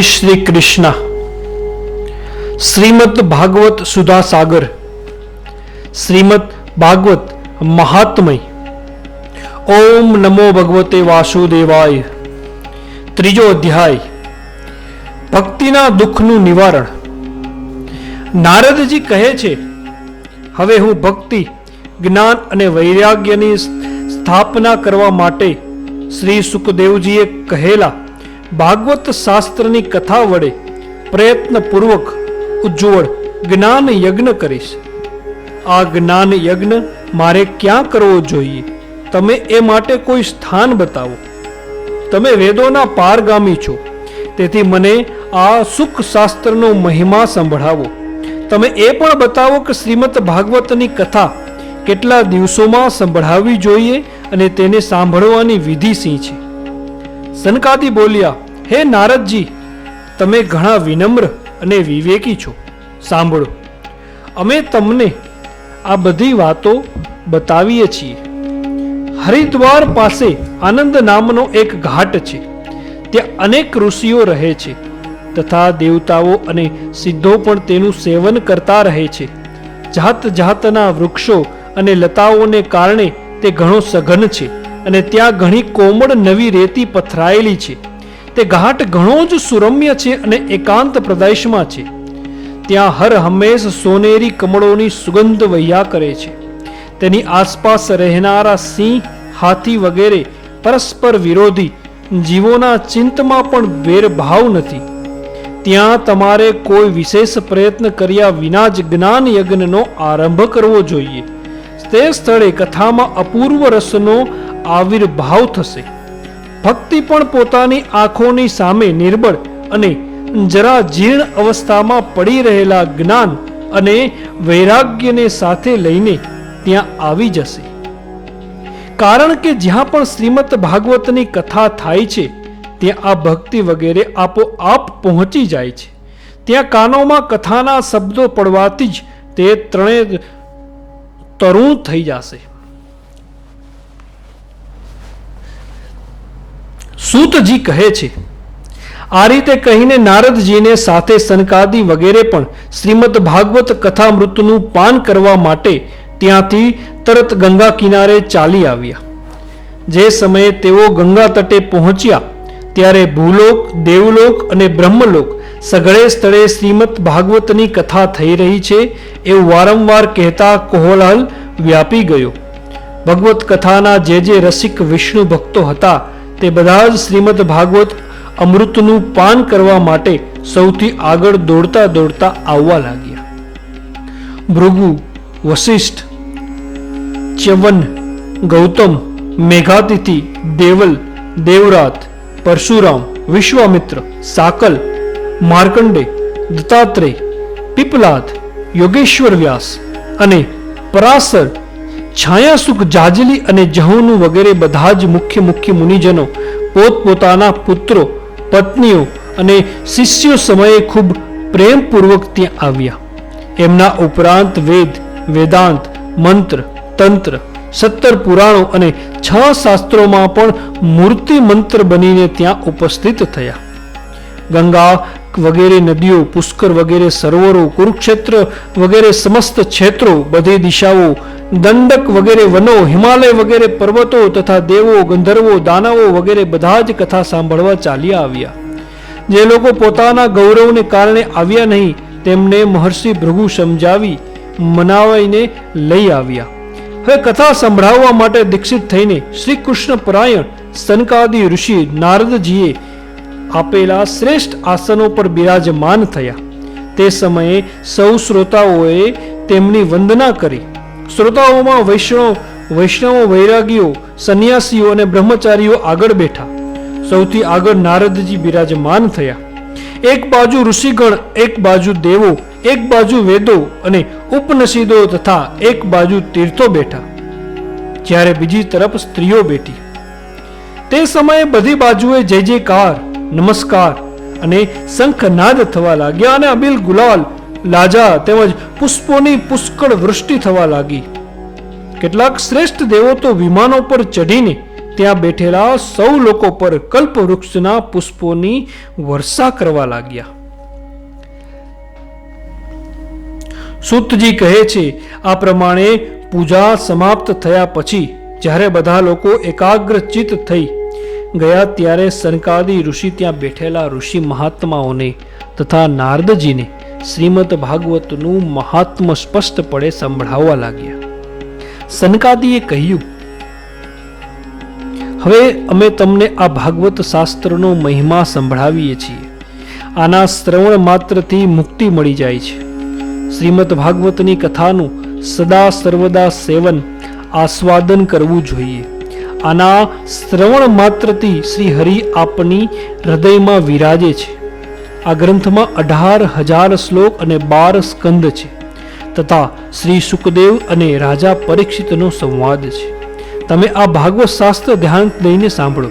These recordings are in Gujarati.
શ્રી કૃષ્ણ શ્રીમદ ભાગવત સુધા સાગર શ્રીમદ ભાગવત મહાત્મય. ઓમ નમો ભગવતે વાસુદેવાય. ત્રીજો અધ્યાય. ભક્તિના દુઃખનું નિવારણ. નારદજી કહે છે, હવે હું ભક્તિ, જ્ઞાન અને વૈરાગ્યની સ્થાપના કરવા માટે શ્રી સુખદેવજીએ કહેલા ભાગવત શાસ્ત્રની કથા વડે પ્રયત્નપૂર્વક ઉજ્જવળ જ્ઞાન યજ્ઞ કરીશ. આ જ્ઞાન યજ્ઞ મારે ક્યાં કરવો જોઈએ? તમે એ માટે કોઈ સ્થાન બતાવો. તમે વેદોના પારગામી છો. તેથી મને આ સુખ શાસ્ત્રનો મહિમા સંભળાવો. તમે એ પણ બતાવો કે શ્રીમદ ભાગવતની કથા કેટલા દિવસોમાં સંભળાવવી જોઈએ અને તેને સાંભળવાની વિધિ શી છે? સનકાદી બોલ્યા, હે નારદજી, તમે ઘણા વિનમ્ર અને વિવેકી છો. સાંભળો, અમે તમને આ બધી વાતો બતાવીએ છીએ. હરિદ્વાર પાસે આનંદ નામનો એક ઘાટ છે. ત્યાં અનેક ઋષિઓ રહે છે. તથા દેવતાઓ અને સિદ્ધો પણ તેનું સેવન કરતા રહે છે. જાત જાતના વૃક્ષો અને લતાઓને કારણે તે ઘણો સઘન છે. અને ત્યાં ઘણી કોમળ નવી રેતી પથરાયેલી છે. તે ઘાટ ઘણો જ સુરમ્ય છે અને એકાંત પ્રદેશમાં છે. ત્યાં હર હંમેશ સોનેરી કમળોની સુગંધ વહ્યા કરે છે. તેની આસપાસ રહેનારા સિંહ, હાથી વગેરે પરસ્પર વિરોધી, જીવોના ચિંતમાં પણ ભેરભાવ નથી. ત્યાં તમારે કોઈ વિશેષ પ્રયત્ન કર્યા વિના જ જ્ઞાન યજ્ઞનો આરંભ કરવો જોઈએ. તે સ્થળે કથામાં અપૂર્વ રસનો આવિર્ભાવ થશે. ભક્તિ પણ પોતાની આંખોની સામે નિર્બળ અને જરા જીર્ણ અવસ્થામાં પડી રહેલા જ્ઞાન અને વૈરાગ્યને સાથે લઈને ત્યાં આવી જશે. કારણ કે જ્યાં પણ શ્રીમદ ભાગવતની કથા થાય છે, ત્યાં આ ભક્તિ વગેરે આપોઆપ પહોંચી જાય છે. ત્યાં કાનોમાં કથાના શબ્દો પડવાથી જ તે ત્રણે તરુણ થઈ જશે. સૂતજી કહે છે, આ રીતે કહીને નારદજીને સાથે સનકાદી વગેરે પણ શ્રીમદ ભાગવત કથામૃતનું પાન કરવા માટે ત્યાંથી તરત ગંગા કિનારે ચાલી આવ્યા. જે સમયે તેઓ ગંગા તટે પહોંચ્યા, ત્યારે ભૂલોક, દેવલોક અને બ્રહ્મલોક સઘળે સ્થળે શ્રીમદ ભાગવતની કથા થઈ રહી છે એવું વારંવાર કહેતા કોહલાલ વ્યાપી ગયો. ભગવત કથાના જે જે રસિક વિષ્ણુ ભક્તો હતા તે બધા જ શ્રીમદ ભાગવત અમૃતનું પાન કરવા માટે સૌથી આગળ દોડતા દોડતા આવવા લાગ્યા. ભૃગુ, વશિષ્ઠ, ચ્યવન, ગૌતમ, મેઘાતિથિ, દેવલ, દેવરાત, પરશુરામ, વિશ્વામિત્ર, સાકલ, માર્કંડે, દત્તાત્રેય, પીપલાદ, યોગેશ્વર વ્યાસ અને પરાસર છાયાસુખ જાજલી અને જહોનું વગેરે બધા જ મુખ્ય મુખ્ય મુનિજનો, પોતપોતાના પુત્રો, પત્નીઓ અને શિષ્યો સમયે ખૂબ પ્રેમપૂર્વક ત્યાં આવ્યા. એમના ઉપરાંત વેદ, વેદાંત, મંત્ર, તંત્ર, સત્તર પુરાણો અને છ શાસ્ત્રોમાં પણ મૂર્તિ મંત્ર બનીને ત્યાં ઉપસ્થિત થયા. ગંગા વગેરે નદીઓ, પુષ્કર વગેરે સરોવરો, કુરુક્ષેત્ર વગેરે સમસ્ત ક્ષેત્રો, બધી દિશાઓ, દંડક વગેરે વનો, હિમાલય વગેરે પર્વતો તથા દેવો, ગંધર્વો દાનવો વગેરે બધા જ કથા સાંભળવા ચાલ્યા આવ્યા. જે લોકો પોતાના ગૌરવને કારણે આવ્યા નહીં, તેમને મહર્ષિ ભૃગુ સમજાવી મનાવીને લઈ આવ્યા. હવે કથા સંભળાવવા માટે દીક્ષિત થઈને શ્રી કૃષ્ણ પરાયણ, સનકાદી ઋષિ નારદજીએ આપેલા શ્રેષ્ઠ આસનો પર બિરાજમાન થયા. તે સમયે સૌ શ્રોતાઓએ તેમની વંદના કરી. શ્રોતાઓમાં વૈષ્ણવ, વૈષ્ણવો વૈરાગીઓ, સંન્યાસીઓ અને બ્રહ્મચારીઓ આગળ બેઠા. સૌથી આગળ નારદજી બિરાજમાન થયા. એક બાજુ ઋષિગણ, એક બાજુ દેવો, એક બાજુ વેદો અને ઉપનસીદો તથા એક બાજુ તીર્થો બેઠા. જ્યારે બીજી તરફ સ્ત્રીઓ બેઠી. તે સમયે બધી બાજુએ જય જયકાર નમસ્કાર. અને શંખનાદ થવા લાગ્યા અને અબિલ ગુલાલ, લાજા તેમજ પુષ્પોની પુષ્કળ વૃષ્ટિ થવા લાગી. કેટલાક શ્રેષ્ઠ દેવો તો વિમાનો પર ચઢીને ત્યાં બેઠેલા સૌ લોકો પર કલ્પ વૃક્ષના પુષ્પોની વર્ષા કરવા લાગ્યા. સુતજી કહે છે, આ પ્રમાણે પૂજા સમાપ્ત થયા પછી જ્યારે બધા લોકો એકાગ્રચિત થઈ ગયા ત્યારે સનકાદી ઋષિ ત્યાં બેઠેલા ઋષિ મહાત્માઓને તથા નારદજીને શ્રીમદ ભાગવતનું મહાત્મ સ્પષ્ટપણે સંભળાવવા લાગ્યા. સનકાદીએ કહ્યું, હવે અમે તમને આ ભાગવત શાસ્ત્રનો મહિમા સંભળાવીએ છીએ. આના શ્રવણ માત્રથી મુક્તિ મળી જાય છે. શ્રીમદ ભાગવતની કથાનું સદા સર્વદા સેવન આસ્વાદન કરવું જોઈએ. આના શ્રવણ માત્રથી શ્રી હરિ આપની હૃદયમાં વિરાજે છે. આ ગ્રંથમાં અઢાર હજાર શ્લોક અને બાર સ્કંદ છે તથા શ્રી સુખદેવ અને રાજા પરીક્ષિતનો સંવાદ છે. તમે આ ભાગવત શાસ્ત્ર ધ્યાન લઈને સાંભળો.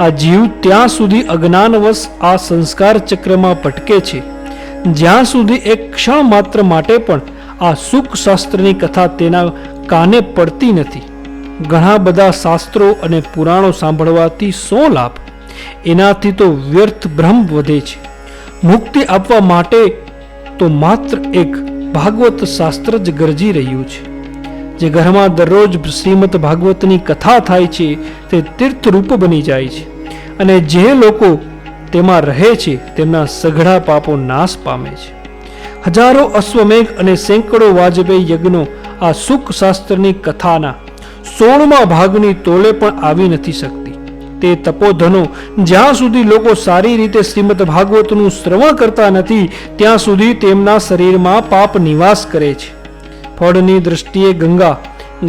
આ જીવ ત્યાં સુધી અજ્ઞાનવશ આ સંસ્કાર ચક્રમાં ભટકે છે. જ્યાં સુધી એક ક્ષણ માત્ર માટે પણ આ સુખ શાસ્ત્રની કથા તેના કાને પડતી નથી. ઘણા બધા શાસ્ત્રો અને પુરાણો સાંભળવાથી શું લાભ. એનાથી તો વ્યર્થ ભ્રમ વધે છે. મુક્તિ આપવા માટે તો માત્ર એક ભાગવત શાસ્ત્ર જ ગરજી રહ્યું છે. જે ઘરમાં દરરોજ શ્રીમદ ભાગવતની કથા થાય છે તે તીર્થરૂપ બની જાય છે અને જે લોકો તેમાં રહે છે તેમના સઘળા પાપો નાશ પામે છે. હજારો અશ્વમેઘ અને સેંકડો વાજપેયી યજ્ઞો આ સુખ શાસ્ત્રની કથાના સોળમા ભાગની તોલે પણ આવી નથી શકતી. તે તપોધનો, જ્યાં સુધી લોકો સારી રીતે શ્રીમદ ભાગવતનું શ્રવણ કરતા નથી, ત્યાં સુધી તેમના શરીરમાં પાપ નિવાસ કરે છે. ફળની દ્રષ્ટિએ ગંગા,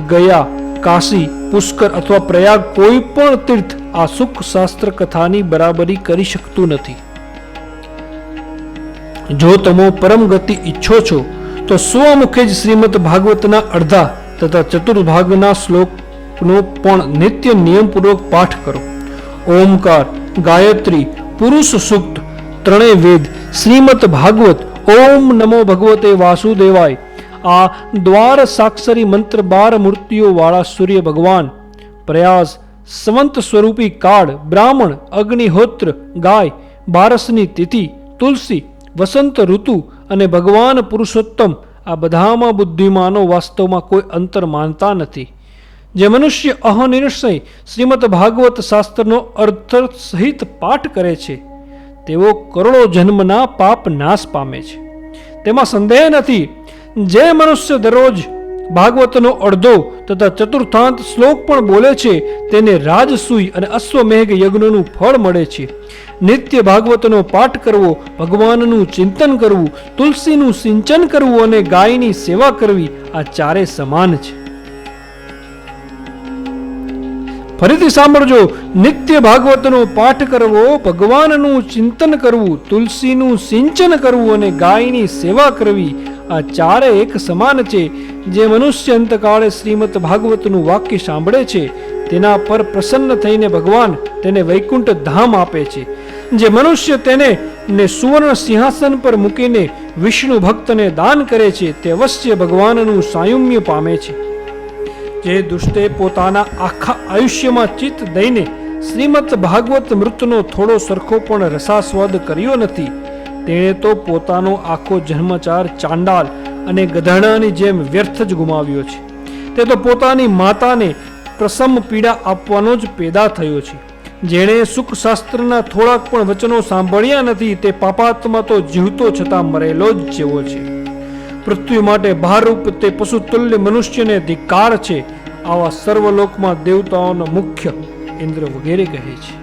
ગયા, કાશી, પુષ્કર અથવા પ્રયાગ કોઈ પણ તીર્થ આ સુખ શાસ્ત્ર કથાની બરાબરી કરી શકતું નથી. જો તમે પરમ ગતિ ઈચ્છો છો, તો સ્વમુખે જ શ્રીમદ ભાગવતના અડધા તથા ચતુર્ભાગના શ્લોકનો પણ નિત્ય નિયમપૂર્વક પાઠ કરો. ઓમકાર, ગાયત્રી, પુરુષ સૂક્ત, ત્રણેય વેદ, શ્રીમદ ભાગવત, ઓમ નમો ભગવતે વાસુદેવાય. આ દ્વાર સાક્ષરી મંત્ર બાર મૂર્તિઓ વાળા સૂર્ય ભગવાન. પ્રયાસ, સંવંત સ્વરૂપી કાળ, બ્રાહ્મણ, અગ્નિહોત્ર, ગાય, બારસની તિથિ, તુલસી, વસંત ઋતુ અને ભગવાન પુરુષોત્તમ આ બધામાં બુદ્ધિમાનો વાસ્તવમાં કોઈ અંતર માનતા નથી. જે મનુષ્ય અહનિર્ણય શ્રીમદ ભાગવત શાસ્ત્રનો અર્થ સહિત પાઠ કરે છે, તેઓ કરોડો જન્મના પાપ નાશ પામે છે. તેમાં સંદેહ નથી. જે મનુષ્ય દરરોજ ભાગવતનો અડધો તથા ચતુર્થાંત શ્લોક પણ બોલે છે, તેને રાજસૂય અને અશ્વમેઘ યજ્ઞનું ફળ મળે છે. નિત્ય ભાગવતનો પાઠ કરવો, ભગવાનનું ચિંતન કરવું, તુલસીનું સિંચન કરવું અને ગાયની સેવા કરવી આ ચારે સમાન છે. ફરીથી સાંભળજો, નિત્ય ભાગવતનો પાઠ કરવો, ભગવાનનું ચિંતન કરવું, તુલસીનું સિંચન કરવું અને ગાયની સેવા કરવી, આ ચારે એક સમાન છે. જે મનુષ્ય અંતકાળે શ્રીમદ ભાગવતનું વાક્ય સાંભળે છે, તેના પર પ્રસન્ન થઈને ભગવાન તેને વૈકુંઠ ધામ આપે છે. જે મનુષ્ય તેને ને સુવર્ણ સિંહાસન પર મૂકીને વિષ્ણુ ભક્તને દાન કરે છે, તે અવશ્ય ભગવાનનું સાયુમ્ય પામે છે. જે દુષ્ટે પોતાના આખા આયુષ્યમાં ચિત્ત દઈને શ્રીમદ ભાગવત મૃતનો થોડો સરખો પણ રસાસ્વાદ કર્યો નથી, તેણે તો પોતાનો આખો જન્મચાર ચાંડાલ અને ગધાડાની જેમ વ્યર્થ જ ગુમાવ્યો છે. તે તો પોતાની માતાને પ્રસમ પીડા આપવાનો જ પેદા થયો છે. જેણે સુખશાસ્ત્રના થોડાક પણ વચનો સાંભળ્યા નથી, તે પાપાત્મા તો જીવતો છતાં મરેલો જ જેવો છે. પૃથ્વી માટે ભારરૂપ તે પશુતુલ્ય મનુષ્યને ધિકાર છે. આવા સર્વલોકમાં દેવતાઓનો મુખ્ય ઇન્દ્ર વગેરે કહે છે.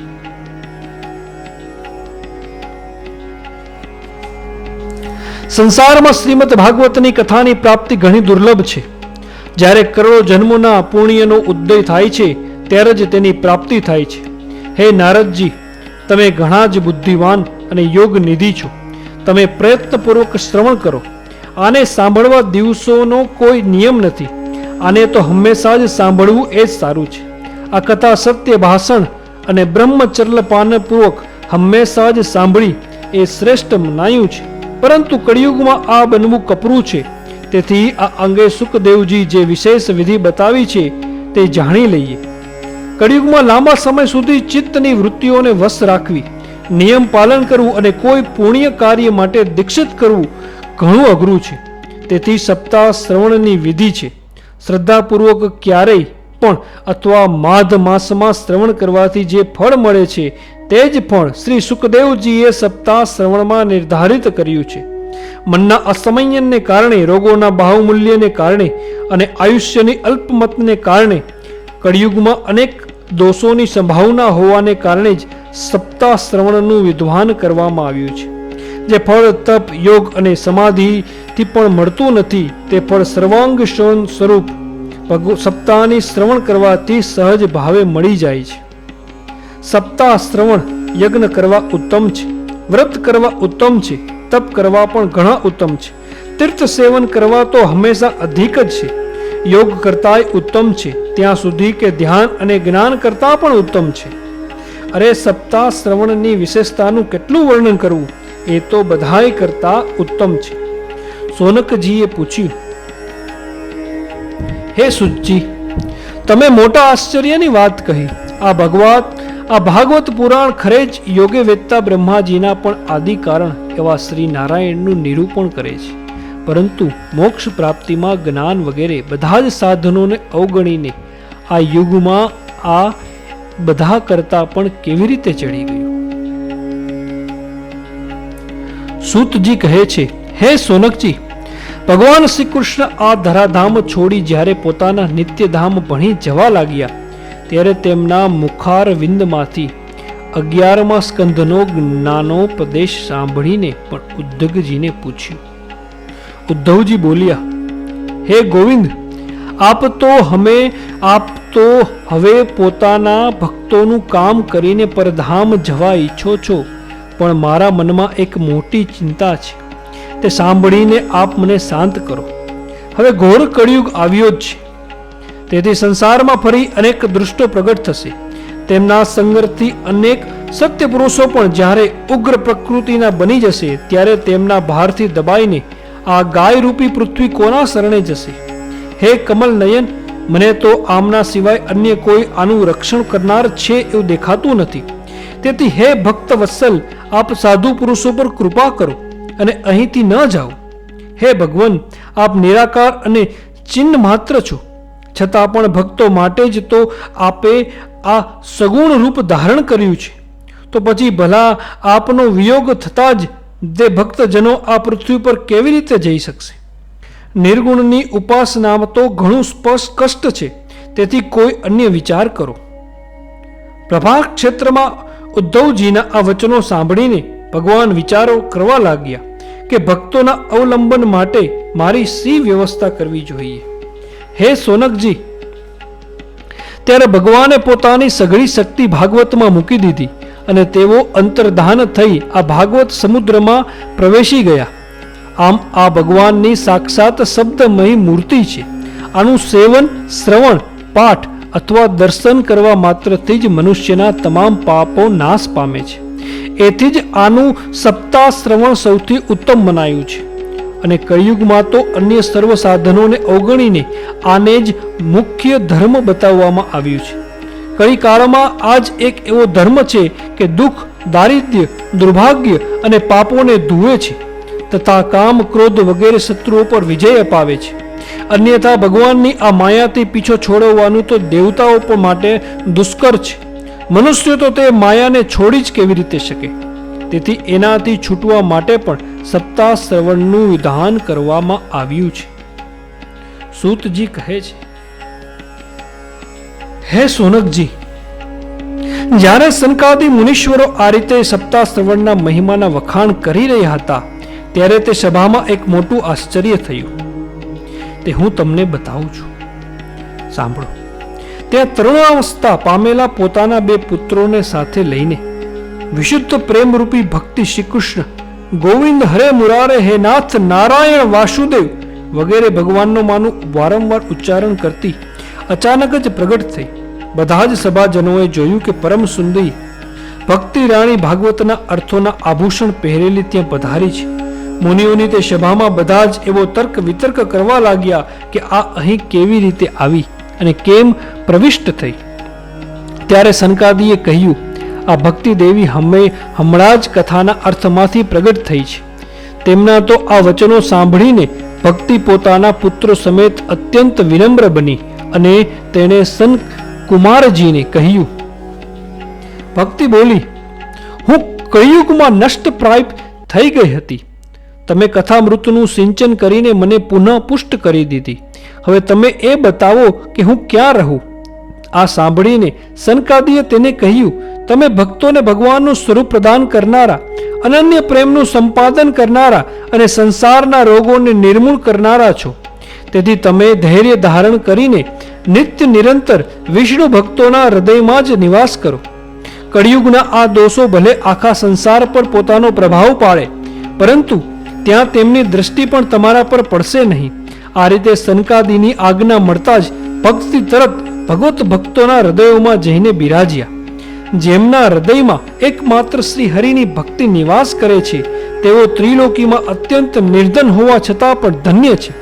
સંસારમાં શ્રીમદ ભાગવતની કથાની પ્રાપ્તિ ઘણી દુર્લભ છે. જ્યારે કરોડો જન્મોના પુણ્યનો ઉદય થાય છે, ત્યારે જ તેની પ્રાપ્તિ થાય છે. હે નારદજી, તમે ઘણા જ બુદ્ધિવાન અને યોગ નિધિ છો. તમે પ્રયત્નપૂર્વક શ્રવણ કરો. આને સાંભળવા દિવસોનો કોઈ નિયમ નથી. આને તો હંમેશા જ સાંભળવું એ જ સારું છે. આ કથા સત્ય ભાષણ અને બ્રહ્મચર્લપાનપૂર્વક હંમેશા જ સાંભળી એ શ્રેષ્ઠ મનાયું છે. પરંતુ કળિયુગમાં આ બનવું કપરું છે. તેથી આ અંગે સુખદેવજી જે વિશેષ વિધિ બતાવી છે તે જાણી લઈએ. કળિયુગમાં લાંબા સમય સુધી ચિત્તની વૃત્તિઓને વશ રાખવી, નિયમ પાલન કરવું અને કોઈ પુણ્ય કાર્ય માટે દીક્ષિત કરવું ઘણું અઘરું છે. તેથી સપ્તાહ શ્રવણની વિધિ છે. શ્રદ્ધાપૂર્વક ક્યારેય પણ અથવા માધ માસમાં શ્રવણ કરવાથી જે ફળ મળે છે, તે જ ફળ શ્રી સુખદેવજીએ સપ્તાહ શ્રવણમાં નિર્ધારિત કર્યું છે. મનના અસમયનને કારણે, રોગોના બાહુમૂલ્યને કારણે અને આયુષ્યની અલ્પમતને કારણે કળિયુગમાં અનેક દોષોની સંભાવના હોવાને કારણે જ સપ્તાહ શ્રવણનું વિધ્વાન કરવામાં આવ્યું છે. જે ફળ, તપ, યોગ અને સમાધિથી પણ મળતું નથી, તે ફળ સર્વાંગ શોન સ્વરૂપ. સપ્તાહની શ્રવણ કરવાથી સહજ ભાવે મળી જાય છે. સપ્તાહ શ્રવણ યજ્ઞ કરવા ઉત્તમ છે. વ્રત કરવા ઉત્તમ છે. તપ કરવા પણ ઘણા ઉત્તમ છે. તીર્થ સેવન કરવા તો હંમેશા અધિક જ છે. યોગ કરતાંય ઉત્તમ છે. ત્યાં સુધી કે ધ્યાન અને જ્ઞાન કરતાં પણ ઉત્તમ છે. અરે, સપ્તાહ શ્રવણની વિશેષતાનું કેટલું વર્ણન કરવું? એ તો બધાય કરતા ઉત્તમ છે. સોનકજીએ પૂછ્યું, હે સુજી તમે મોટા આશ્ચર્યની વાત કહી. આ ભગવાન આ ભાગવત પુરાણ ખરે જ યોગે વેદતા બ્રહ્માજીના પણ આદિ કારણ એવા શ્રી નારાયણનું નિરૂપણ કરે છે. પરંતુ મોક્ષ પ્રાપ્તિમાં જ્ઞાન વગેરે બધા જ સાધનોને અવગણીને આ યુગમાં આ બધા કરતા પણ કેવી રીતે ચડી ગયું? સૂતજી કહે છે, હે સોનકજી, ભગવાન શ્રી કૃષ્ણ આ ધરાધામ છોડી જ્યારે પોતાના નિત્યધામ ભણી જવા લાગ્યા, ત્યારે તેમના મુખાર વિંદમાંથી અગિયારમા સ્કંધનો જ્ઞાનોપદેશ સાંભળીને પણ ઉદ્ધવજીને પૂછ્યું. ઉદ્ધવજી બોલ્યા, હે ગોવિંદ, આપ તો હમે, આપ તો હવે પોતાના ભક્તોનું કામ કરીને પરધામ જવા ઈચ્છો છો. પણ મારા મનમાં એક મોટી ચિંતા છે. તે સાંભળીને આપ મને શાંત કરો. હવે ઘોર કળિયુગ આવ્યો જ છે. તેથી સંસારમાં ફરી અનેક દૃષ્ટો પ્રગટ થશે. તેમના સંગર્થથી અનેક સત્ય પુરુષો પણ જ્યારે ઉગ્ર પ્રકૃતિના બની જશે, ત્યારે તેમના ભારથી દબાઈને આ ગાય રૂપી પૃથ્વી કોના શરણે જશે? હે કમલ નયન, મને તો આમના સિવાય અન્ય કોઈ આનું રક્ષણ કરનાર છે એવું દેખાતું નથી. તેથી હે ભક્ત વત્સલ, આપ સાધુ પુરુષો પર કૃપા કરો અને અહીંથી ન જાઓ. હે ભગવાન, આપ નિરાકાર અને ચિહ્ન માત્ર છો. છતાં પણ ભક્તો માટે જ તો આપે આ સગુણ રૂપ ધારણ કર્યું છે. તો પછી ભલા આપનો વિયોગ થતાં જ તે ભક્તજનો આ પૃથ્વી પર કેવી રીતે જઈ શકશે? નિર્ગુણની ઉપાસનામાં તો ઘણું સ્પષ્ટ કષ્ટ છે. તેથી કોઈ અન્ય વિચાર કરો. પ્રભાગ ક્ષેત્રમાં ઉદ્ધવજીના આ વચનો સાંભળીને ભગવાન વિચારો કરવા લાગ્યા કે ભક્તોના અવલંબન માટે મારી સી વ્યવસ્થા કરવી જોઈએ? હે સોનકજી, ત્યારે ભગવાને પોતાની સઘળી શક્તિ ભાગવતમાં મૂકી દીધી અને તેઓ અંતર્ધાન થઈ આ ભાગવત સમુદ્રમાં પ્રવેશી ગયા. આમ આ ભગવાનની સાક્ષાત શબ્દમયી મૂર્તિ છે. આનું સેવન, શ્રવણ, પાઠ અથવા દર્શન કરવા માત્રથી જ મનુષ્યના તમામ પાપો નાશ પામે છે. એથી જ આનું સપ્તાહ શ્રવણ સૌથી ઉત્તમ મનાયું છે. અને કળિયુગમાં તો અન્ય સર્વ સાધનોને અવગણીને આને જ મુખ્ય ધર્મ બતાવવામાં આવ્યું છે. કળીકાળમાં આ જ એક એવો ધર્મ છે કે દુઃખ, દારિદ્ર્ય, દુર્ભાગ્ય અને પાપોને ધુએ છે. તથા કામ, ક્રોધ વગેરે શત્રુઓ પર વિજય અપાવે છે. અન્યથા ભગવાનની આ માયાથી પીછો છોડવવાનું તો દેવતાઓ માટે દુષ્કર છે. મનુષ્ય તો તે માયાને છોડી જ કેવી રીતે શકે? તેથી એનાથી છૂટવા માટે પણ સપ્તાહ શ્રવણનું વિધાન કરવામાં આવ્યું છે. સૂતજી કહે છે, હે સોનકજી, જ્યારે સનકાદી મુનીશ્વરો આ રીતે સપ્તાહ શ્રવણના મહિમાના વખાણ કરી રહ્યા હતા, ત્યારે તે સભામાં એક મોટું આશ્ચર્ય થયું. તે હું તમને બતાવું છું. સાંભળો. ત્યાં તરુણાવસ્થા પામેલા પોતાના બે પુત્રોને સાથે લઈને વિશુદ્ધ પ્રેમરૂપી ભક્તિ શ્રી કૃષ્ણ ગોવિંદ હરે મુરારે હે નાથ નારાયણ વાસુદેવ વગેરે ભગવાનનો માનું વારંવાર ઉચ્ચારણ કરતી અચાનક જ પ્રગટ થઈ. બધા જ સભાજનોએ જોયું કે પરમ સુંદરી ભક્તિ રાણી ભાગવતના અર્થોના આભૂષણ પહેરેલી ત્યાં પધારી છે. મુનિઓની તે સભામાં બધા જ એવો તર્ક વિતર્ક કરવા લાગ્યા કે આ અહીં કેવી રીતે આવી અને કેમ પ્રવિષ્ટ થઈ. ત્યારે સનકાદીએ કહ્યું, આ ભક્તિ દેવી હમે હમણાં જ કથાના અર્થમાંથી પ્રગટ થઈ છે. તેમના તો આ વચનો સાંભળીને ભક્તિ પોતાના પુત્રો સમેત અત્યંત વિનમ્ર બની અને તેણે સન કુમારજીને કહ્યું, ભક્તિ બોલી, હું કયુગમાં નષ્ટ પ્રાપ્ત થઈ ગઈ હતી. તમે કથામૃતનું સિંચન કરીને મને પુનઃ પુષ્ટ કરી દીધી. હવે તમે એ બતાવો કે હું ક્યાં રહું? આ સાંભળીને સનકાદીએ તેને કહ્યું, તમે ભક્તોને ભગવાનનું સ્વરૂપ પ્રદાન કરનારા, અનન્ય પ્રેમનું સંપાદન કરનારા અને સંસારના રોગોને નિર્મૂળ કરનારા છો. તેથી તમે ધૈર્ય ધારણ કરીને નિત્ય નિરંતર વિષ્ણુ ભક્તોના હૃદયમાં જ નિવાસ કરો. કળિયુગના આ દોષો ભલે આખા સંસાર પર પોતાનો પ્રભાવ પાડે, પરંતુ ત્યાં તેમની દ્રષ્ટિ પણ તમારા પર પડશે નહીં. આ રીતે સનકાદીની આજ્ઞા મળતા જ ભક્તિ તરત ભગવત ભક્તોના હૃદયોમાં જઈને બિરાજ્યા. જેમના હૃદયમાં એકમાત્ર શ્રી હરિની ભક્તિ નિવાસ કરે છે, તેઓ ત્રિલોકીમાં અત્યંત નિર્ધન હોવા છતાં પણ ધન્ય છે.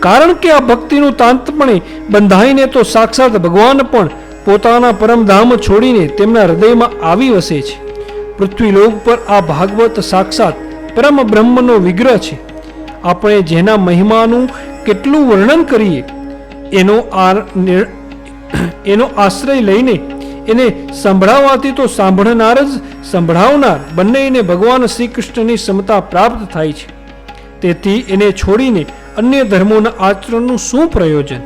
કારણ કે આ ભક્તિનું તાંતપણે બંધાઈને તો સાક્ષાત ભગવાન પણ પોતાના પરમધામ છોડીને તેમના હૃદયમાં આવી વસે છે. પૃથ્વીલોક પર આ ભાગવત સાક્ષાત પરમ બ્રહ્મનો વિગ્રહ છે. આપણે જેના મહિમાનું કેટલું વર્ણન કરીએ, એનો એનો આશ્રય લઈને એને સંભળાવવાથી તો સાંભળનાર જ સંભળાવનાર બંનેને ભગવાન શ્રી કૃષ્ણની ક્ષમતા પ્રાપ્ત થાય છે. તેથી એને છોડીને અન્ય ધર્મોના આચરણનું શું પ્રયોજન?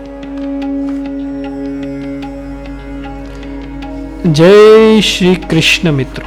જય શ્રી કૃષ્ણ મિત્રો